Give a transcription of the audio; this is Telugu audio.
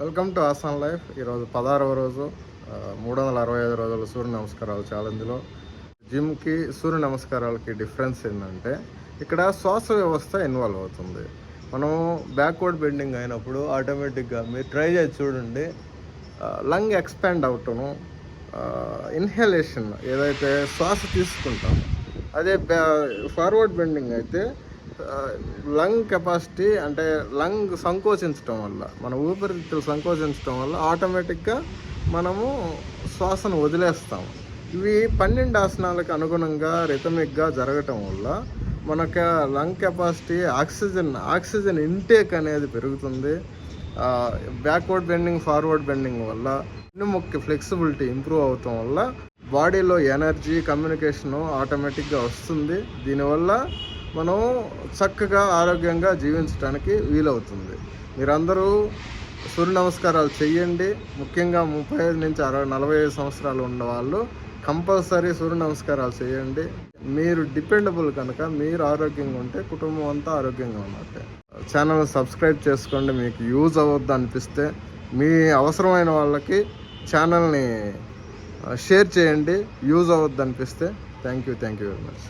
Welcome to ఆసాన్ life. ఈరోజు పదహారవ రోజు మూడు వందల అరవై ఐదు రోజుల సూర్య నమస్కారాలు ఛాలెంజ్లో జిమ్కి సూర్య నమస్కారాలకి డిఫరెన్స్ ఏంటంటే ఇక్కడ శ్వాస వ్యవస్థ ఇన్వాల్వ్ అవుతుంది. మనము బ్యాక్వర్డ్ బెండింగ్ అయినప్పుడు ఆటోమేటిక్గా మీరు ట్రై చేసి చూడండి. లంగ్ ఎక్స్పాండ్ అవటము ఇన్హలేషన్ ఏదైతే శ్వాస తీసుకుంటాం అదే ఫార్వర్డ్ బెండింగ్ అయితే లంగ్ కెపాసిటీ అంటే లంగ్ సంకోచించడం వల్ల మన ఊపిరితిత్తులు సంకోచించడం వల్ల ఆటోమేటిక్గా మనము శ్వాసను వదిలేస్తాము ఇవి పన్నెండు ఆసనాలకు అనుగుణంగా రిథమిక్గా జరగటం వల్ల మనకు lung capacity oxygen oxygen intake అనేది పెరుగుతుంది. బ్యాక్వర్డ్ బెండింగ్ ఫార్వర్డ్ బెండింగ్ వల్ల వెన్నుముక్కి ఫ్లెక్సిబిలిటీ ఇంప్రూవ్ అవటం వల్ల బాడీలో ఎనర్జీ కమ్యూనికేషన్ ఆటోమేటిక్గా వస్తుంది. దీనివల్ల మనం చక్కగా ఆరోగ్యంగా జీవించడానికి వీలవుతుంది. మీరందరూ సూర్య నమస్కారాలు చేయండి ముఖ్యంగా ముప్పై ఐదు నుంచి అరవై నలభై ఐదు సంవత్సరాలు ఉన్న వాళ్ళు కంపల్సరీ సూర్య నమస్కారాలు చేయండి మీరు డిపెండబుల్ కనుక మీరు ఆరోగ్యంగా ఉంటే కుటుంబం అంతా ఆరోగ్యంగా ఉన్నట్టే ఛానల్ సబ్స్క్రైబ్ చేసుకోండి. మీకు యూజ్ అవ్వద్దు అనిపిస్తే మీ అవసరమైన వాళ్ళకి ఛానల్ని షేర్ చేయండి. యూజ్ అవ్వద్దు అనిపిస్తే thank you thank you very much.